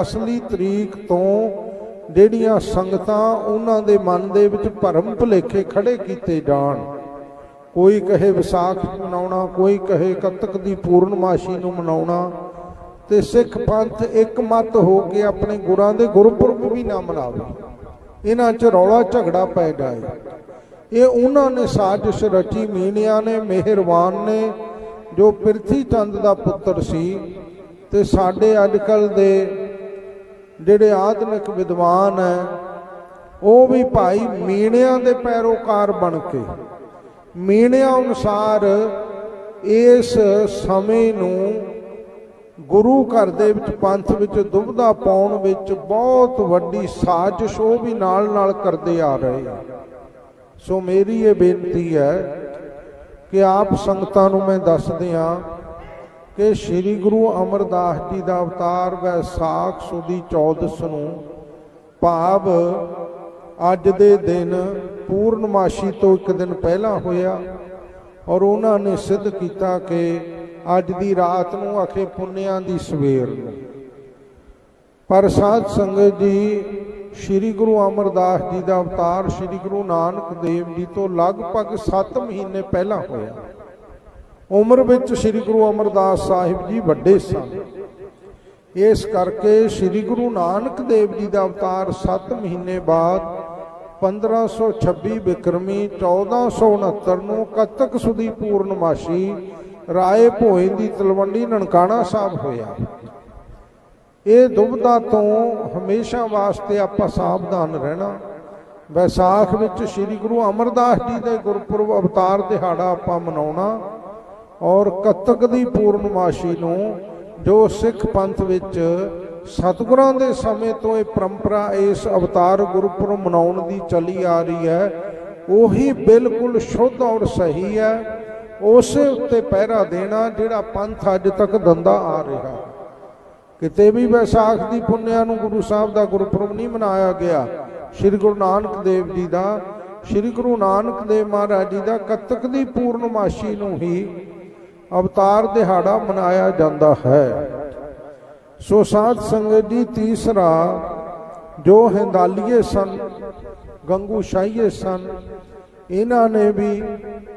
ਅਸਲੀ ਤਰੀਕ ਤੋਂ ਜਿਹੜੀਆਂ ਸੰਗਤਾਂ ਉਹਨਾਂ ਦੇ ਮਨ ਦੇ ਵਿੱਚ ਭਰਮ ਭੁਲੇਖੇ ਖੜੇ ਕੀਤੇ ਜਾਣ। ਕੋਈ ਕਹੇ ਵਿਸਾਖ ਮਨਾਉਣਾ, ਕੋਈ ਕਹੇ ਕੱਤਕ ਦੀ ਪੂਰਨਮਾਸ਼ੀ ਨੂੰ ਮਨਾਉਣਾ, ਤੇ ਸਿੱਖ ਪੰਥ ਇੱਕ ਮਤ ਹੋ ਕੇ ਆਪਣੇ ਗੁਰਾਂ ਦੇ ਗੁਰਪੁਰਬ ਵੀ ਨਾ ਮਨਾਵੇ। ਇਹਨਾਂ 'ਚ ਰੌਲਾ ਝਗੜਾ ਪੈ ਜਾਏ। ਇਹ ਉਹਨਾਂ ਨੇ ਸਾਜ਼ਿਸ਼ ਰਚੀ ਮੀਨਿਆਂ ਨੇ ਮਿਹਰਵਾਨ ਨੇ, ਜੋ ਪ੍ਰਿਥੀ ਚੰਦ ਦਾ ਪੁੱਤਰ ਸੀ। ਤੇ ਸਾਡੇ ਅੱਜਕੱਲ ਦੇ ਜਿਹੜੇ ਆਧੁਨਿਕ ਵਿਦਵਾਨ ਹੈ, ਉਹ ਵੀ ਭਾਈ ਮੀਣਿਆਂ ਦੇ ਪੈਰੋਕਾਰ ਬਣ ਕੇ, ਮੀਣਿਆਂ ਅਨੁਸਾਰ ਇਸ ਸਮੇਂ ਨੂੰ ਗੁਰੂ ਘਰ ਦੇ ਵਿੱਚ ਪੰਥ ਵਿੱਚ ਦੁਬਧਾ ਪਾਉਣ ਵਿੱਚ ਬਹੁਤ ਵੱਡੀ ਸਾਜ਼ਿਸ਼ ਉਹ ਵੀ ਨਾਲ ਨਾਲ ਕਰਦੇ ਆ ਰਹੇ ਆ। ਸੋ ਮੇਰੀ ਇਹ ਬੇਨਤੀ ਹੈ ਕਿ ਆਪ ਸੰਗਤਾਂ ਨੂੰ ਮੈਂ ਦੱਸਦਿਆਂ ਕਿ ਸ੍ਰੀ ਗੁਰੂ ਅਮਰਦਾਸ ਜੀ ਦਾ ਅਵਤਾਰ ਵੈਸਾਖ ਸੁਦੀ 14 ਨੂੰ ਭਾਵ ਅੱਜ ਦੇ ਦਿਨ ਪੂਰਨਮਾਸ਼ੀ ਤੋਂ ਇੱਕ ਦਿਨ ਪਹਿਲਾਂ ਹੋਇਆ ਔਰ ਉਹਨਾਂ ਨੇ ਸਿੱਧ ਕੀਤਾ ਕਿ ਅੱਜ ਦੀ ਰਾਤ ਨੂੰ ਅਖੇ ਪੁੰਨਿਆਂ ਦੀ ਸਵੇਰ ਨੂੰ। ਪਰ ਸਾਧ ਸੰਗਤ ਜੀ, ਸ੍ਰੀ ਗੁਰੂ ਅਮਰਦਾਸ ਜੀ ਦਾ ਅਵਤਾਰ ਸ੍ਰੀ ਗੁਰੂ ਨਾਨਕ ਦੇਵ ਜੀ ਤੋਂ ਲਗਭਗ 7 ਮਹੀਨੇ ਪਹਿਲਾਂ ਹੋਇਆ। ਉਮਰ ਵਿੱਚ ਸ੍ਰੀ ਗੁਰੂ ਅਮਰਦਾਸ ਸਾਹਿਬ ਜੀ ਵੱਡੇ ਸਨ। ਇਸ ਕਰਕੇ ਸ੍ਰੀ ਗੁਰੂ ਨਾਨਕ ਦੇਵ ਜੀ ਦਾ ਅਵਤਾਰ 7 ਮਹੀਨੇ ਬਾਅਦ 1526 ਬਿਕਰਮੀ 1469 ਨੂੰ ਕੱਤਕ ਸੁਦੀ ਪੂਰਨਮਾਸ਼ੀ ਰਾਏ ਭੋਏ ਦੀ ਤਲਵੰਡੀ ਨਨਕਾਣਾ ਸਾਹਿਬ ਹੋਇਆ। ਇਹ ਦੁਬਦਾ ਤੋਂ ਹਮੇਸ਼ਾ ਵਾਸਤੇ ਆਪਾਂ ਸਾਵਧਾਨ ਰਹਿਣਾ। ਵੈਸਾਖ ਵਿੱਚ ਸ੍ਰੀ ਗੁਰੂ ਅਮਰਦਾਸ ਜੀ ਦੇ ਗੁਰਪੁਰਬ ਅਵਤਾਰ ਦਿਹਾੜਾ ਆਪਾਂ ਮਨਾਉਣਾ। ਔਰ ਕੱਤਕ ਦੀ ਪੂਰਨਮਾਸ਼ੀ ਨੂੰ ਜੋ ਸਿੱਖ ਪੰਥ ਵਿੱਚ ਸਤਿਗੁਰਾਂ ਦੇ ਸਮੇਂ ਤੋਂ ਇਹ ਪਰੰਪਰਾ, ਇਸ ਅਵਤਾਰ ਗੁਰਪੁਰਬ ਮਨਾਉਣ ਦੀ ਚੱਲੀ ਆ ਰਹੀ ਹੈ, ਉਹੀ ਬਿਲਕੁਲ ਸ਼ੁੱਧ ਔਰ ਸਹੀ ਹੈ, ਉਸੇ ਉੱਤੇ ਪਹਿਰਾ ਦੇਣਾ ਜਿਹੜਾ ਪੰਥ ਅੱਜ ਤੱਕ ਦੰਦਾ ਆ ਰਿਹਾ। ਕਿਤੇ ਵੀ ਵਿਸਾਖ ਦੀ ਪੁੰਨਿਆ ਨੂੰ ਗੁਰੂ ਸਾਹਿਬ ਦਾ ਗੁਰਪੁਰਬ ਨਹੀਂ ਮਨਾਇਆ ਗਿਆ, ਸ੍ਰੀ ਗੁਰੂ ਨਾਨਕ ਦੇਵ ਜੀ ਦਾ, ਸ੍ਰੀ ਗੁਰੂ ਨਾਨਕ ਦੇਵ ਮਹਾਰਾਜ ਜੀ ਦਾ ਕੱਤਕ ਦੀ ਪੂਰਨਮਾਸ਼ੀ ਨੂੰ ਹੀ ਅਵਤਾਰ ਦਿਹਾੜਾ ਮਨਾਇਆ ਜਾਂਦਾ ਹੈ। ਸੋ ਸਾਧ ਸੰਗਤ ਜੀ, ਤੀਸਰਾ ਜੋ ਹਿੰਦਾਲੀਏ ਸਨ, ਗੰਗੂ ਸ਼ਾਹੀਏ ਸਨ, ਇਹਨਾਂ ਨੇ ਵੀ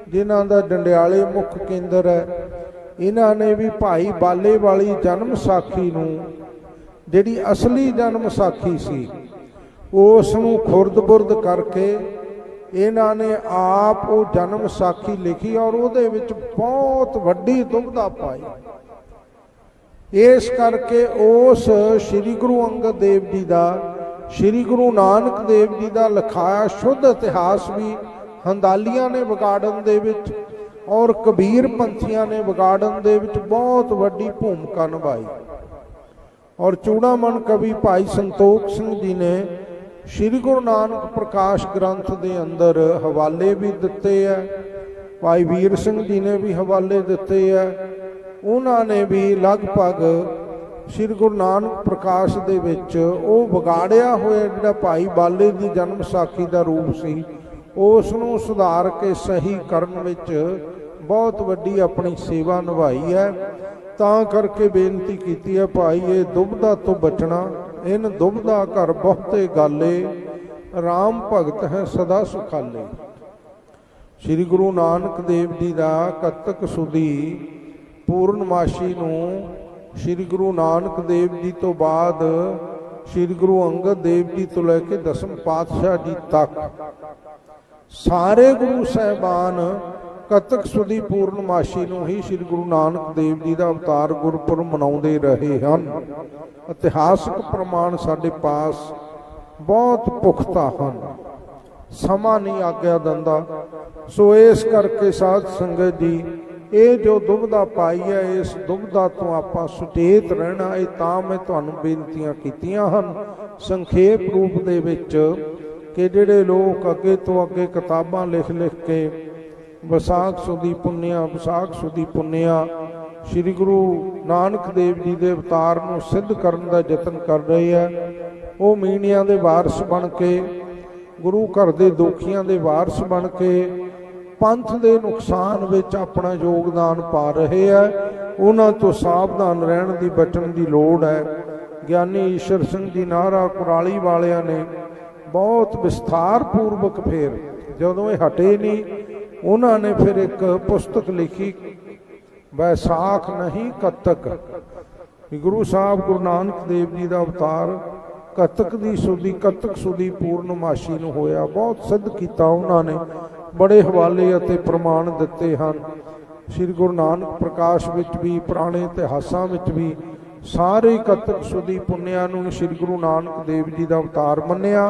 ਜਿਨ੍ਹਾਂ ਦਾ ਡੰਡਿਆਲੇ ਮੁੱਖ ਕੇਂਦਰ ਹੈ, ਇਹਨਾਂ ਨੇ ਵੀ ਭਾਈ ਬਾਲੇ ਵਾਲੀ ਜਨਮ ਸਾਖੀ ਨੂੰ, ਜਿਹੜੀ ਅਸਲੀ ਜਨਮ ਸਾਖੀ ਸੀ, ਉਸ ਨੂੰ ਖੁਰਦ-ਬੁਰਦ ਕਰਕੇ ਇਹਨਾਂ ਨੇ ਆਪ ਉਹ ਜਨਮ ਸਾਖੀ ਲਿਖੀ ਔਰ ਉਹਦੇ ਵਿੱਚ ਬਹੁਤ ਵੱਡੀ ਦੁਬਦਾ ਪਾਈ। ਇਸ ਕਰਕੇ ਉਸ ਸ੍ਰੀ ਗੁਰੂ ਅੰਗਦ ਦੇਵ ਜੀ ਦਾ, ਸ੍ਰੀ ਗੁਰੂ ਨਾਨਕ ਦੇਵ ਜੀ ਦਾ ਲਿਖਾਇਆ ਸ਼ੁੱਧ ਇਤਿਹਾਸ ਵੀ ਹੰਦਾਲੀਆਂ ਨੇ ਵਿਗਾੜਨ ਦੇ ਵਿੱਚ ਔਰ ਕਬੀਰ ਪੰਥੀਆਂ ਨੇ ਵਿਗਾੜਨ ਦੇ ਵਿੱਚ ਬਹੁਤ ਵੱਡੀ ਭੂਮਿਕਾ ਨਿਭਾਈ। ਔਰ ਚੂੜਾਮਣ ਕਵੀ ਭਾਈ ਸੰਤੋਖ ਸਿੰਘ ਜੀ ਨੇ ਸ੍ਰੀ ਗੁਰੂ ਨਾਨਕ ਪ੍ਰਕਾਸ਼ ਗ੍ਰੰਥ ਦੇ ਅੰਦਰ ਹਵਾਲੇ ਵੀ ਦਿੱਤੇ ਆ ਭਾਈ ਵੀਰ ਸਿੰਘ ਜੀ ਨੇ ਵੀ ਹਵਾਲੇ ਦਿੱਤੇ ਆ ਉਹਨਾਂ ਨੇ ਵੀ ਲਗਭਗ ਸ੍ਰੀ ਗੁਰੂ ਨਾਨਕ ਪ੍ਰਕਾਸ਼ ਦੇ ਵਿੱਚ ਉਹ ਵਿਗਾੜਿਆ ਹੋਇਆ ਜਿਹੜਾ ਭਾਈ ਬਾਲੇ ਦੀ ਜਨਮ ਸਾਖੀ ਦਾ ਰੂਪ ਸੀ, ਉਸ ਨੂੰ ਸੁਧਾਰ ਕੇ ਸਹੀ ਕਰਨ ਵਿੱਚ ਬਹੁਤ ਵੱਡੀ ਆਪਣੀ ਸੇਵਾ ਨਿਭਾਈ ਹੈ ਤਾਂ ਕਰਕੇ ਬੇਨਤੀ ਕੀਤੀ ਹੈ ਭਾਈ ਇਹ ਦੁਬਦਾ ਤੋਂ ਬਚਣਾ ਇਨ ਦੁਬਦਾ ਘਰ ਬਹੁਤੇ ਗਾਲੇ RAM ਭਗਤ ਹੈ ਸਦਾ ਸੁਖਾਲੇ। ਸ੍ਰੀ ਗੁਰੂ ਨਾਨਕ ਦੇਵ ਜੀ ਦਾ ਕੱਤਕ ਸੁਦੀ ਪੂਰਨਮਾਸ਼ੀ ਨੂੰ ਸ੍ਰੀ ਗੁਰੂ ਨਾਨਕ ਦੇਵ ਜੀ ਤੋਂ ਬਾਅਦ ਸ੍ਰੀ ਗੁਰੂ ਅੰਗਦ ਦੇਵ ਜੀ ਤੋਂ ਲੈ ਕੇ ਦਸਮ ਪਾਤਸ਼ਾਹ ਜੀ ਤੱਕ ਸਾਰੇ ਗੁਰੂ ਸਹਿਬਾਨ ਕਤਕ ਸੁਦੀ ਪੂਰਨਮਾਸ਼ੀ ਨੂੰ ਹੀ ਸ੍ਰੀ ਗੁਰੂ ਨਾਨਕ ਦੇਵ ਜੀ ਦਾ ਅਵਤਾਰ ਗੁਰਪੁਰਬ ਮਨਾਉਂਦੇ ਰਹੇ ਹਨ। ਇਤਿਹਾਸਕ ਪ੍ਰਮਾਣ ਸਾਡੇ ਪਾਸ ਬਹੁਤ ਪੁਖਤਾ ਹਨ। ਸਮਾਂ ਨਹੀਂ ਆਗਿਆ ਦਿੰਦਾ। ਸੋ ਇਸ ਕਰਕੇ ਸਾਧ ਸੰਗਤ ਜੀ, ਇਹ ਜੋ ਦੁਬਦਾ ਪਾਈ ਹੈ, ਇਸ ਦੁਬਦਾ ਤੋਂ ਆਪਾਂ ਸੁਚੇਤ ਰਹਿਣਾ, ਇਹ ਤਾਂ ਮੈਂ ਤੁਹਾਨੂੰ ਬੇਨਤੀਆਂ ਕੀਤੀਆਂ ਹਨ। ਸੰਖੇਪ ਰੂਪ ਦੇ ਵਿੱਚ ਕਿ ਜਿਹੜੇ ਲੋਕ ਅੱਗੇ ਤੋਂ ਅੱਗੇ ਕਿਤਾਬਾਂ ਲਿਖ ਲਿਖ ਕੇ ਵਿਸਾਖ ਸੁਦੀ ਪੁੰਨਿਆ, ਵਿਸਾਖ ਸੁਦੀ ਪੁੰਨਿਆ। ਸ੍ਰੀ ਗੁਰੂ ਨਾਨਕ ਦੇਵ ਜੀ ਦੇ ਅਵਤਾਰ ਨੂੰ ਸਿੱਧ ਕਰਨ ਦਾ ਯਤਨ ਕਰ ਰਹੇ ਆ। ਉਹ ਮੀਣਿਆਂ ਦੇ ਵਾਰਸ ਬਣ ਕੇ, ਗੁਰੂ ਘਰ ਦੇ ਦੋਖੀਆਂ ਦੇ ਵਾਰਸ ਬਣ ਕੇ, ਪੰਥ ਦੇ ਨੁਕਸਾਨ ਵਿੱਚ ਆਪਣਾ ਯੋਗਦਾਨ ਪਾ ਰਹੇ ਆ। ਉਹਨਾਂ ਤੋਂ ਸਾਵਧਾਨ ਰਹਿਣ ਦੀ ਬਚਣ ਦੀ ਲੋੜ ਹੈ। ਗਿਆਨੀ ਈਸ਼ਰ ਸਿੰਘ ਜੀ ਨਾਰਾ ਕੁਰਾਲੀ ਵਾਲਿਆਂ ਨੇ ਬਹੁਤ ਵਿਸਥਾਰ ਪੂਰਵਕ ਫੇਰ, ਜਦੋਂ ਇਹ ਹਟੇ ਨਹੀਂ ਉਹਨਾਂ ਨੇ ਫਿਰ ਇੱਕ ਪੁਸਤਕ ਲਿਖੀ ਵੈਸਾਖ ਨਹੀਂ ਕੱਤਕ। ਗੁਰੂ ਸਾਹਿਬ ਗੁਰੂ ਨਾਨਕ ਦੇਵ ਜੀ ਦਾ ਅਵਤਾਰ ਕੱਤਕ ਦੀ ਸੁਦੀ, ਕੱਤਕ ਸੁਦੀ ਪੂਰਨਮਾਸ਼ੀ ਨੂੰ ਹੋਇਆ। ਬਹੁਤ ਸਿੱਧ ਕੀਤਾ ਉਹਨਾਂ ਨੇ। ਬੜੇ ਹਵਾਲੇ ਅਤੇ ਪ੍ਰਮਾਣ ਦਿੱਤੇ ਹਨ। ਸ੍ਰੀ ਗੁਰੂ ਨਾਨਕ ਪ੍ਰਕਾਸ਼ ਵਿੱਚ ਵੀ, ਪੁਰਾਣੇ ਇਤਿਹਾਸਾਂ ਵਿੱਚ ਵੀ ਸਾਰੇ ਕੱਤਕ ਸੁਦੀ ਪੁੰਨਿਆਂ ਨੂੰ ਸ੍ਰੀ ਗੁਰੂ ਨਾਨਕ ਦੇਵ ਜੀ ਦਾ ਅਵਤਾਰ ਮੰਨਿਆ।